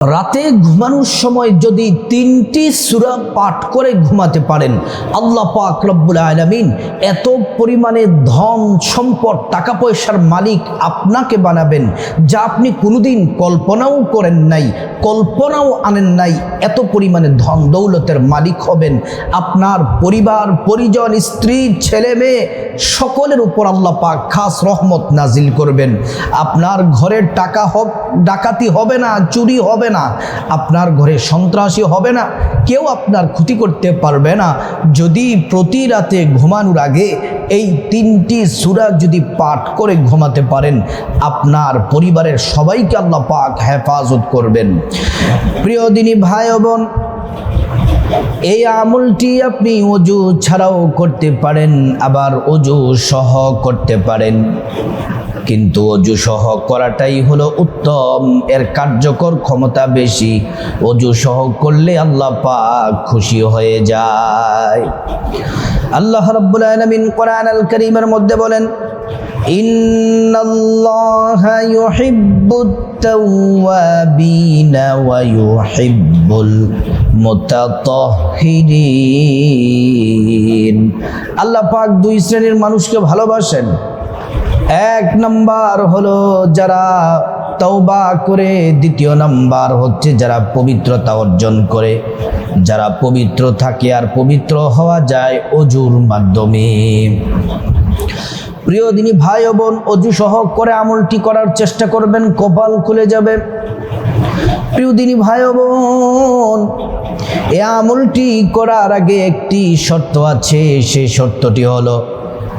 রাতে ঘুমানোর সময় যদি তিনটি সুরা পাঠ করে ঘুমাতে পারেন, আল্লাহ পাক রব্বুল আলমিন এত পরিমাণে ধন, সম্পদ, টাকা পয়সার মালিক আপনাকে বানাবেন যা আপনি কোনোদিন কল্পনাও করেন নাই, কল্পনাও আনেন নাই এত পরিমাণে ধন দৌলতের মালিক হবেন। আপনার পরিবার, পরিজন, স্ত্রী, ছেলে মেয়ে সকলের উপর আল্লাহ পাক খাস রহমত নাজিল করবেন। আপনার ঘরের টাকা হব ডাকাতি হবে না, চুরি হবে না, আপনার ঘরে সন্ত্রাসী হবে না, কেউ আপনার ক্ষতি করতে পারবে না। যদি প্রতি রাতে ঘুমানোর আগে এই তিনটি সুরা যদি পাঠ করে ঘুমাতে পারেন, আপনার পরিবারের সবাইকে আল্লাহ পাক হেফাজত করবেন। প্রিয় দিনী ভাই বোন, এই আমলটি আপনি অজু ছাড়াও করতে পারেন, আবার অজু সহ করতে পারেন। কিন্তু অজু সহ করাটাই হলো উত্তম। এর কার্যকর ক্ষমতা বেশি। অজু সহ করলে আল্লাহ পাক খুশি হয়ে যায়। আল্লাহ রাব্বুল আলামিন কোরআন আল কারীমের মধ্যে বলেন আল্লাহ পাক দুই শ্রেণির মানুষকে ভালোবাসেন। এক নাম্বার হলো যারা তওবা করে, দ্বিতীয় নাম্বার হচ্ছে যারা পবিত্রতা অর্জন করে। যারা পবিত্র থাকে আর পবিত্র হওয়া যায় অজুর মাধ্যমে। প্রিয় দিনী ভাই বোন, অজু সহ করে আমলটি করার চেষ্টা করবেন, কপাল খুলে যাবে। প্রিয় দিনী ভাই বোন এ আমলটি করার আগে একটি শর্ত আছে, সেই শর্তটি হলো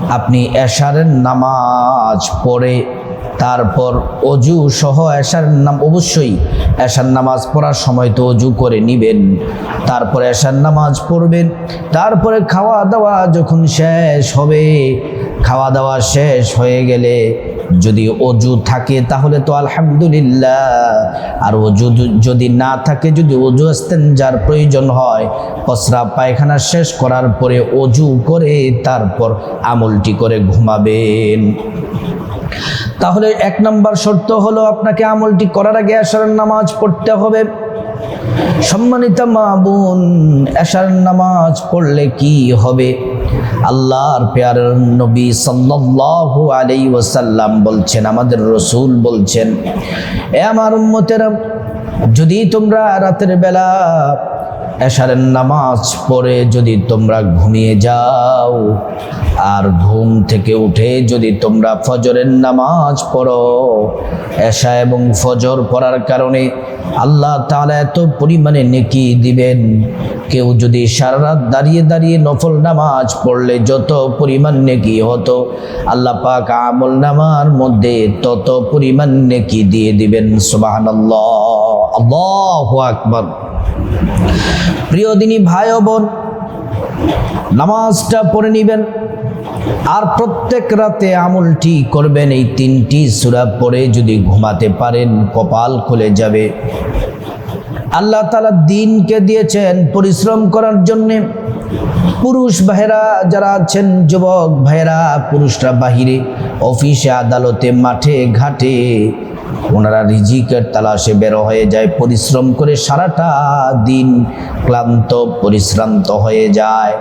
আপনি এশারের নামাজ পড়ে, তারপর অজু সহ এশার নাম, অবশ্যই এশার নামাজ পড়ার সময় তো অজু করে নিবেন। তারপর এশার নামাজ পড়বেন, তারপরে খাওয়া দাওয়া যখন শেষ হবে, খাওয়া দাওয়া শেষ হয়ে গেলে যদি অজু থাকে তাহলে তো আলহামদুলিল্লাহ। আর অজু যদি না থাকে, যদি অজু যার প্রয়োজন হয় পসরা পায়খানা শেষ করার পরে অজু করে তারপর আমলটি করে ঘুমাবেন। তাহলে এক নম্বর শর্ত হলো আপনাকে আমলটি করার আগে আসার নামাজ পড়তে হবে। সম্মানিত মা বোন এশার নামাজ পড়লে কি হবে? আল্লাহর পেয়ার নবী সাল্লাল্লাহু আলাইহি ওয়াসাল্লাম বলছেন, আমাদের রসুল বলছেন, এ আমার উম্মতেরা, যদি তোমরা রাতের বেলা এশারের নামাজ পড়ে যদি তোমরা ঘুমিয়ে যাও, আর ঘুম থেকে উঠে যদি তোমরা ফজরের নামাজ পড়ো, এশা এবং ফজর পড়ার কারণে আল্লাহ তাআলা এত পরিমাণে নেকি দিবেন। কেউ যদি সারা রাত দাঁড়িয়ে দাঁড়িয়ে নফল নামাজ পড়লে যত পরিমাণ নেকি হতো, আল্লাহ পাক আমল নামার মধ্যে তত পরিমাণ নেকি দিয়ে দিবেন, সুবহানাল্লাহ। আল্লাহু আকবার। প্রিয় দিনী ভাই ও বোন, নামাজটা পড়ে নিবেন। আর প্রত্যেক রাতে আমলটি করবেন এই তিনটি সুরা পড়ে যদি ঘুমাতে পারেন, কপাল খুলে যাবে। আল্লাহ তালা দিনকে দিয়েছেন পরিশ্রম করার জন্যে। পুরুষ ভাইরা যারা আছেন যুবক ভাইরা পুরুষরা বাহিরে অফিসে আদালতে, মাঠে, ঘাটে, ওনারা রিজিকের তালাশে বেরো হয়ে যায়, পরিশ্রম করে সারাটা দিন ক্লান্ত, পরিশ্রান্ত হয়ে যায়।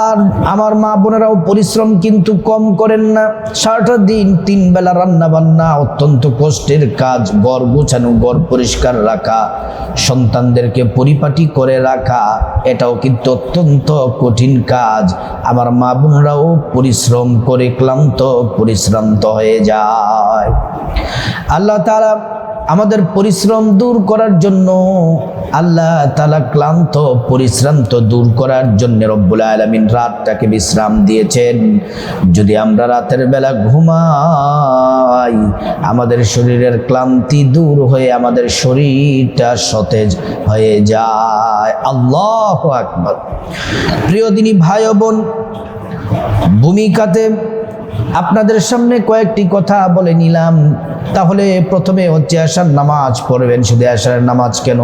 আর আমার মা বোনেরাও পরিশ্রম কিন্তু কম করেন না। সারাটা দিন তিন বেলা রান্না বান্না, অত্যন্ত কষ্টের কাজ গড় গোছানো গড় পরিষ্কার রাখা, সন্তানদেরকে পরিপাটি করে রাখা, এটাও কিন্তু অত্যন্ত কঠিন কাজ। আমার মা বোনরাও পরিশ্রম করে ক্লান্ত পরিশ্রান্ত হয়ে যায়। আল্লাহ তারা আমাদের পরিশ্রম দূর করার জন্য আল্লাহ তালা ক্লান্ত, পরিশ্রান্ত দূর করার জন্য রব্বুল আলমিন রাতটাকে বিশ্রাম দিয়েছেন। যদি আমরা রাতের বেলা ঘুমাই, আমাদের শরীরের ক্লান্তি দূর হয়ে আমাদের শরীরটা সতেজ হয়ে যায়। আল্লাহ আকবর। প্রিয় দিনী ভাই বোন, ভূমিকাতে আপনাদের সামনে কয়েকটি কথা বলে নিলাম। তাহলে প্রথমে হচ্ছে আসার নামাজ পড়বেন। শুধু আসার নামাজ কেন?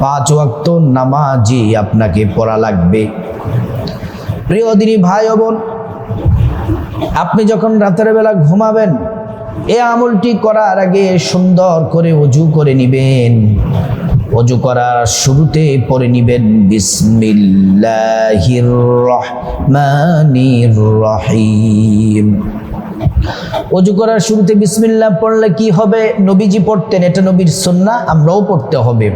পাঁচ ওয়াক্ত নামাজই আপনাকে পড়া লাগবে। প্রিয় দিনী ভাই বোন, আপনি যখন রাতের বেলা ঘুমাবেন, এ আমলটি করার আগে সুন্দর করে অজু করে নিবেন। অজু করার শুরুতে পড়ে নিবেন, বিসমিল্লাহির রহমানির রহিম। অজু করার শুরুতে বিসমিল্লাহ পড়লে কি হবে? নবীজি পড়তেন, এটা নবীর সুন্না, আমরাও পড়তে হবে।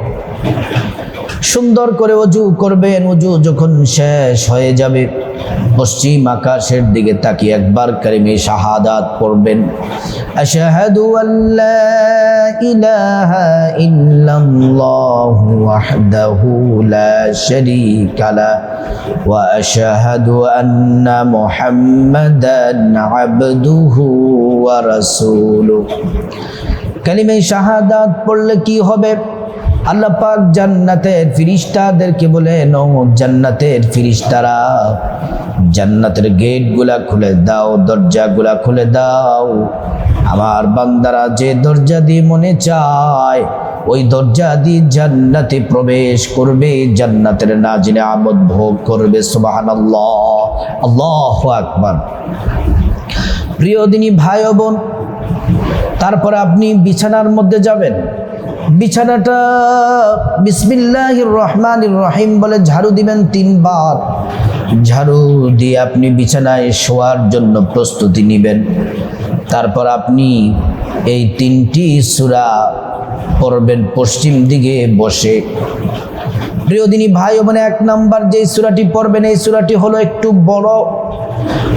সুন্দর করে অজু করবেন অজু যখন শেষ হয়ে যাবে। পশ্চিম আকাশের দিকে তাকিয়ে একবার কারিমে শাহাদাত পড়বেন। আশহাদু আল্লা ইলাহা ইল্লাল্লাহু ওয়াহদাহু লা শারীকা লা ওয়া আশহাদু আন্না মুহাম্মাদান আবদুহু ওয়া রাসূলুহু। কালিমে শাহাদাত পড়লে কি হবে? আল্লাহ পাক জান্নাতের ফিরিস্তাদেরকে বলেন ও জান্নাতের ফিরিস্তারা, জান্নাতের গেটগুলা খুলে দাও, দরজাগুলা খুলে দাও। আমার বান্দারা যে দরজা দিয়ে মনে চায়, ওই দরজা দিয়ে জান্নাতে প্রবেশ করবে, জান্নাতের নাজিনে আমদ ভোগ করবে, সুবহানাল্লাহ। আল্লাহু আকবার। প্রিয় দিনী ভাই বোন, তারপরে আপনি বিছানার মধ্যে যাবেন। বিছানাটা বিসমিল্লাহ রহমান রহিম বলে ঝাড়ু দিবেন তিনবার। ঝাড়ু দিয়ে আপনি বিছানায় শোয়ার জন্য প্রস্তুতি নেবেন। তারপর আপনি এই তিনটি সুরা পড়বেন পশ্চিম দিকে বসে। প্রিয়দিনী ভাই বোনে, এক নাম্বার যে সুরাটি পড়বেন, এই সুরাটি হলো একটু বড়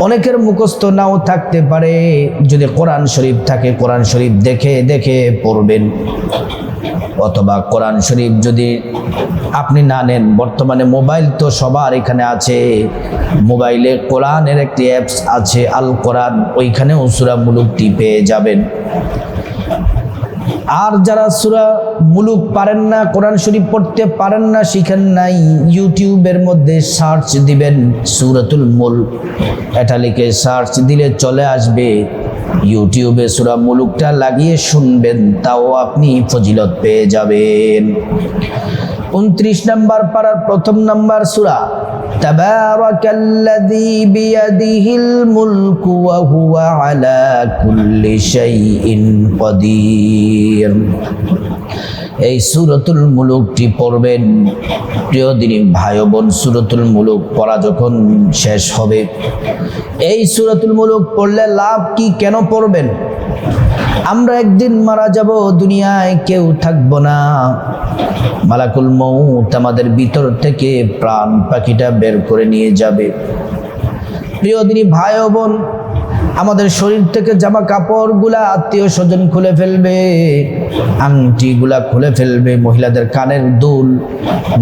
অনেকের মুখস্থ নাও থাকতে পারে। যদি কোরআন শরীফ থাকে, কোরআন শরীফ দেখে দেখে পড়বেন। অথবা কোরআন শরীফ যদি আপনি না নেন, বর্তমানে মোবাইল তো সবার এখানে আছে। মোবাইলে কোরআনের একটি অ্যাপস আছে, আল কোরআন। ওইখানেও সুরা মুলুকটি পেয়ে যাবেন। আর যারা সুরা মুলুক পারেন না, কোরআন শরীফ পড়তে পারেন না, শিখেন নাই, ইউটিউবের মধ্যে সার্চ দিবেন সুরাতুল মুল এটা লিখে সার্চ দিলে চলে আসবে। ইউটিউবে সুরা মুলুকটা লাগিয়ে শুনবেন, তাও আপনি ফজিলত পেয়ে যাবেন। উনত্রিশ নাম্বার পাড়ার প্রথম নাম্বার সুরা। تبارك الذي بيده الملك وهو على كل شيء قدير এই সুরতুল মুলুকটি পড়বেন প্রিয় দিনী ভাই ও বোন সুরতুল মুলুক পড়া যখন শেষ হবে এই সুরতুল মুলুক পড়লে লাভ কি কেন পড়বেন আমরা একদিন মারা যাব, দুনিয়ায় কেউ থাকব না। মালাকুল মৌত আমাদের ভিতর থেকে প্রাণ পাখিটা বের করে নিয়ে যাবে। প্রিয় দিনী ভাই বোন আমাদের শরীর থেকে জামা কাপড়গুলা আত্মীয় স্বজন খুলে ফেলবে, আংটিগুলা খুলে ফেলবে, মহিলাদের কানের দুল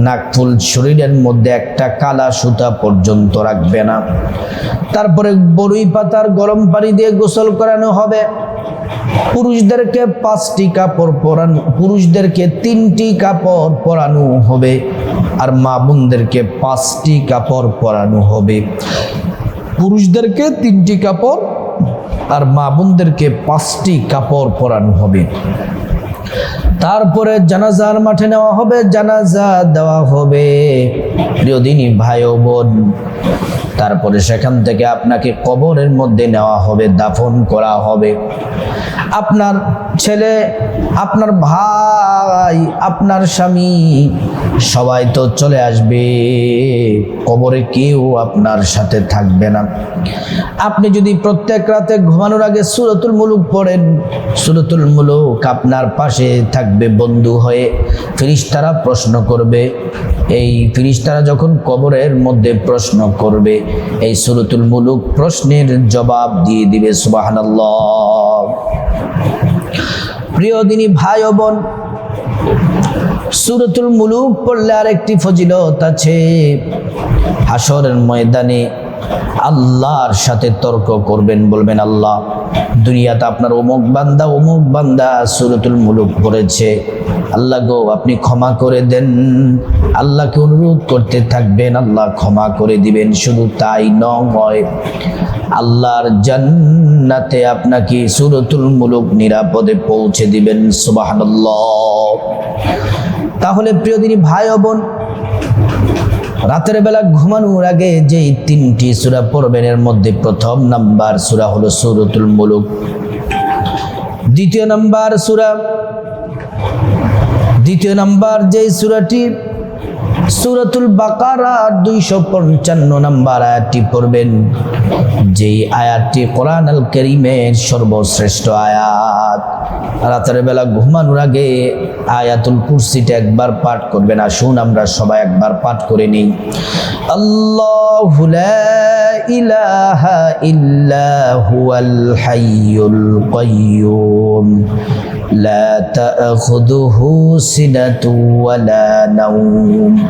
নাকফুল শরীরের মধ্যে একটা কালা সুতা পর্যন্ত রাখবে না। তারপরে বড়ই পাতার গরম পানি দিয়ে গোসল করানো হবে। পুরুষদেরকে পাঁচটি কাপড় পরানো, পুরুষদেরকে তিনটি কাপড় পরানো হবে আর মা বোনদেরকে পাঁচটি কাপড় পরানো হবে। পুরুষদেরকে তিনটি কাপড় আর মা বোনদেরকে পাঁচটি কাপড় পরানো হবে। তারপরে জানাজার মাঠে নেওয়া হবে, জানাজা দেওয়া হবে। প্রিয়দিনী ভাই ও বোন, তারপরে সেখান থেকে আপনাকে কবরের মধ্যে নেওয়া হবে, দাফন করা হবে। আপনার ছেলে, আপনার ভাই, আপনার স্বামী, সবাই তো চলে আসবে। কবরে কেউ আপনার সাথে থাকবে না। আপনি যদি প্রত্যেক রাতে ঘুমানোর আগে সুরতুল মুলুক পড়েন, সুরতুল মুলুক আপনার পাশে থাকবে। বন্ধু হয়ে। ফিরিস্তারা প্রশ্ন করবে, এই ফিরিস্তারা যখন কবরের মধ্যে প্রশ্ন করবে, এই সুরতুল মুলুক প্রশ্নের জবাব দিয়ে দিবে, সুবাহানাল্লাহ। প্রিয় দিনী ভাই বোন, সুরতুল মুলুক পড়লে আরেকটি ফজিলত আছে। হাসরের ময়দানে আল্লাহর সাথে তর্ক করবেন, বলবেন, আল্লাহ, দুনিয়াতে আপনার অমুক বান্দা অমুক বান্দা সুরতুল মুলুক পড়েছে আল্লাহ গো, আপনি ক্ষমা করে দেন। আল্লাহকে অনুরোধ করতে থাকবেন, আল্লাহ ক্ষমা করে দিবেন। শুধু তাই নয়, আল্লাহর জান্নাতে আপনাকে সুরতুল মুলুক নিরাপদে পৌঁছে দিবেন, সুবহানাল্লাহ। তাহলে প্রিয় দিনী ভাই বোন রাতের বেলা ঘুমানোর আগে যেই তিনটি সুরা পড়বেন, এর মধ্যে প্রথম নাম্বার সুরা হলো সুরতুল মুলুক। দ্বিতীয় নাম্বার সুরা, দ্বিতীয় নাম্বার যে সুরাটি সুরাতুল বাকারা দুইশো পঞ্চান্ন নাম্বার আয়াতটি পড়বেন যেই আয়াতটি কোরআন আল করিমের সর্বশ্রেষ্ঠ আয়াত রাতের বেলা ঘুমানোর আগে আয়াতুল কুরসিটা একবার পাঠ করবেন আসুন আমরা সবাই একবার পাঠ করে নিই আল্লাহ ইলাহা ইল্লা হুয়াল হাইয়ুল কাইয়ুম لا تأخذه سنة ولا نوم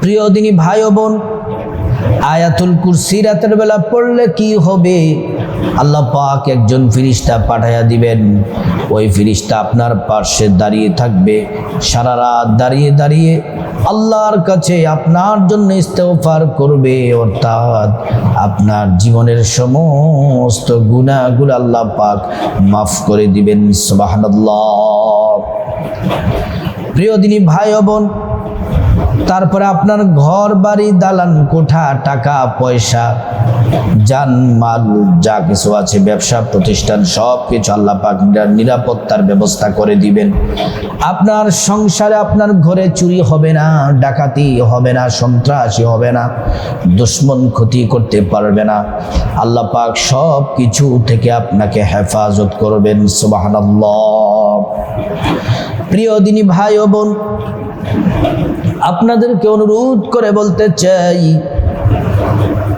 প্রিয় দিনী ভাই ও বোন, আয়াতুল কুরসি রাতের বেলা পড়লে কি হবে? আল্লাহ পাক একজন ফিরিস্তা পাঠাইয়া দিবেন। ওই ফিরিস্তা আপনার পার্শ্বে দাঁড়িয়ে থাকবে। সারা রাত দাঁড়িয়ে দাঁড়িয়ে আল্লাহর কাছে আপনার জন্য ইস্তেফার করবে। অর্থাৎ আপনার জীবনের সমস্ত গুণাগুলো আল্লাহ পাক মাফ করে দিবেন। সুবহানাল্লাহ। প্রিয় দিনী ভাই ও বোন তারপরে আপনার ঘর বাড়ি দালান, কোঠা, টাকা, পয়সা যান মাল যা কিছু আছে, ব্যবসা, প্রতিষ্ঠান সব কিছু আল্লাহ পাক নিরাপত্তার ব্যবস্থা করে দিবেন। আপনার সংসারে আপনার ঘরে চুরি হবে না, ডাকাতি হবে না, সন্ত্রাসী হবে না, দুশ্মন ক্ষতি করতে পারবে না। আল্লাহ পাক সব কিছু থেকে আপনাকে হেফাজত করবেন, সুবহানাল্লাহ। প্রিয় দিনী ভাই ও বোন আপনাদেরকে অনুরোধ করে বলতে চাই,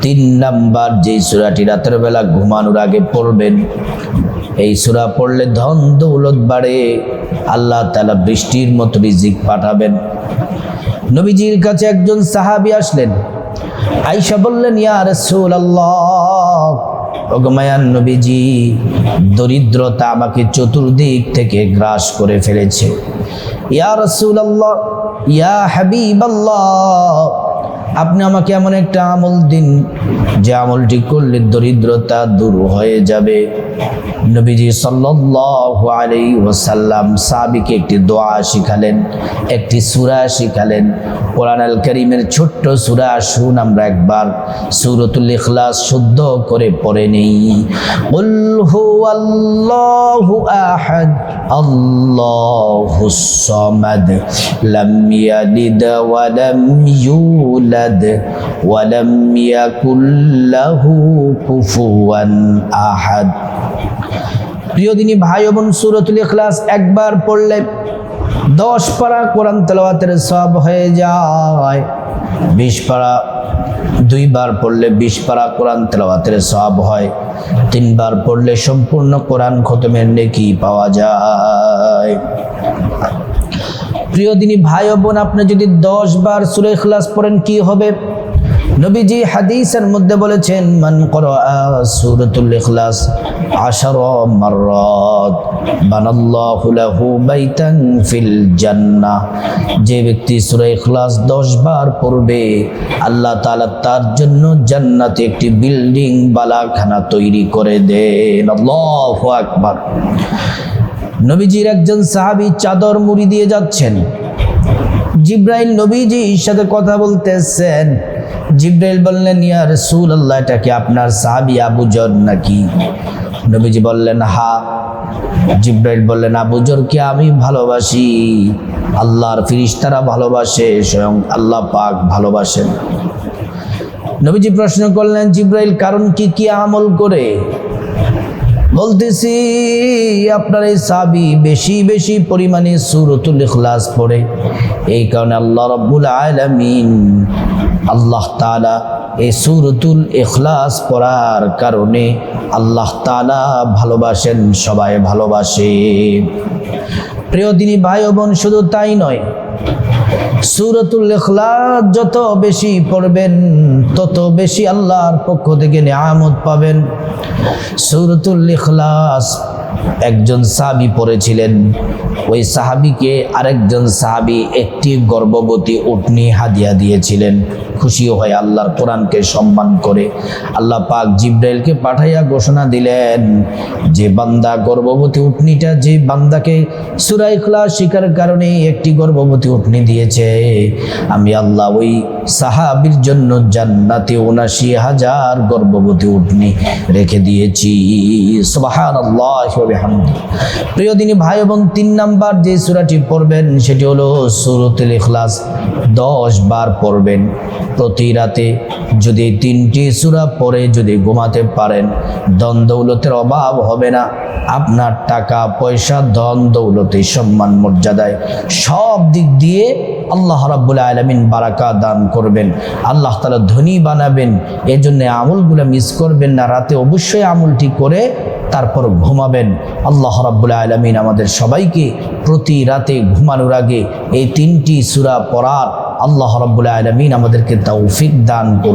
তিন নাম্বার যে সুরাটি রাতের বেলা ঘুমানোর আগে পড়বেন, এই সুরা পড়লে ধন দৌলত বাড়ে, আল্লাহ তালা বৃষ্টির মতো রিজিক পাঠাবেন। নবীজির কাছে একজন সাহাবি আসলেন আইসা বললেন, ইয়া রসুল ওগমায়ান নবীজি দরিদ্রতা আমাকে চতুর্দিক থেকে গ্রাস করে ফেলেছে। ইয়া রসুল আল্লাহ ইয়া হাবিব আল্লাহ আপনি আমাকে এমন একটা আমল দিন, যে আমলটি করলে দরিদ্রতা দূর হয়ে যাবে। নবীজি সাল্লাল্লাহু আলাইহি ওয়াসাল্লাম সাহাবীকে একটি দোয়া শিখালেন, একটি সূরা শিখালেন। কোরআন আল করিমের ছোট্ট সূরা শুন আমরা একবার, সূরাতুল ইখলাস শুদ্ধ করে পড়ে নেই। আহাদ লাম ইয়ালিদ ওয়া লাম ইউলাদ। ওয়া লাম ইয়াকুল লাহু কুফুয়ান আহাদ। প্রিয় দিনী ভাই বোন, সুরতুল ইখলাস একবার পড়লে দশ পারা কোরআন তেলাওয়াতের সব হয়ে যায়। বিশ পারা, দুইবার পড়লে বিশ পারা কোরআন তেলাওয়াতের সব হয়। তিনবার পড়লে সম্পূর্ণ কোরআন খতমের নেকি পাওয়া যায়। প্রিয় দিনী ভাই বোন, আপনি যদি দশ বার সুরে ইখলাস পড়েন, কি হবে? নবীজি হাদিসের মধ্যে বলেছেন, মান সূরাতুল ইখলাস আশারা মাররাত, বানাল্লাহু লাহু বাইতান ফিল জান্নাহ। যে ব্যক্তি সূরা ইখলাস 10 বার পড়বে, আল্লাহ তাআলা তার জন্য জান্নাতে একটি বিল্ডিং, বালাখানা তৈরি করে দেন। আল্লাহু আকবার। নবীজির একজন সাহাবি চাদর মুড়ি দিয়ে যাচ্ছেন। জিব্রাইল নবীজির সাথে কথা বলতেছেন। জিব্রাইল বললেন, ইয়া রসুল আল্লাহ এটা কি আপনার সাহাবি আবু জর নাকি? নবীজি বললেন, হা। জিব্রাইল বললেন, আবু জরকে আমি ভালোবাসি। আল্লাহর ফিরিস্তারা ভালোবাসে, স্বয়ং আল্লাহ পাক ভালোবাসেন। নবীজি প্রশ্ন করলেন, জিব্রাইল, কারণ কি কি আমল করে? বলতেছি, আপনার এই সাবি বেশি বেশি পরিমাণে সুরতুল ইখলাস পড়ে। এই কারণে আল্লাহ রব্বুল আলামিন আল্লাহ তাআলা এই সুরতুল ইখলাস পড়ার কারণে আল্লাহ তালা ভালোবাসেন, সবাই ভালোবাসে। প্রিয় দিনী ভাই বোন, শুধু তাই নয় সুরতুল ইখলাস যত বেশি পড়বেন, তত বেশি আল্লাহর পক্ষ থেকে নিয়ামত পাবেন। সুরতুল ইখলাস, একজন সাহাবি পড়েছিলেন। ওই সাহাবিকে আরেকজন সাহাবি একটি গর্ভবতী উটনি হাদিয়া দিয়েছিলেন। খুশি হয়ে আল্লাহর কোরআনকে সম্মান করে আল্লাহ পাক জিব্রাইলকে পাঠাইয়া ঘোষণা দিলেন যে বান্দা গর্ভবতী উটনিটা, যে বান্দাকে সুরাইখলা শিকার কারণে একটি গর্ভবতী উটনি দিয়েছে আমি আল্লাহ ওই সাহাবির জন্য জান্নাতে উনাশি হাজার গর্ভবতী উঠনি রেখে দিয়েছি। প্রিয় দিনী ভাই এবং তিন নাম্বার যে সুরাটি পড়বেন সেটি হলো সুরতুল ইখলাস। দশ বার পড়বেন প্রতি রাতে। যদি তিনটি সুরা পরে যদি ঘুমাতে পারেন, ধন দৌলতের অভাব হবে না। আপনার টাকা, পয়সা, ধন দৌলতে সম্মান, মর্যাদায় সব দিক দিয়ে আল্লাহ রাব্বুল আলমিন বারাকা দান করবেন। আল্লাহ তালা ধনী বানাবেন। এই জন্য আমলগুলো মিস করবেন না। রাতে অবশ্যই আমলটি করে তারপর ঘুমাবেন। আল্লাহ রাব্বুল আলমিন আমাদের সবাইকে প্রতি রাতে ঘুমানোর আগে এই তিনটি সুরা পড়ার আল্লাহ রাব্বুল আলমিন আমাদেরকে তৌফিক দান করুন।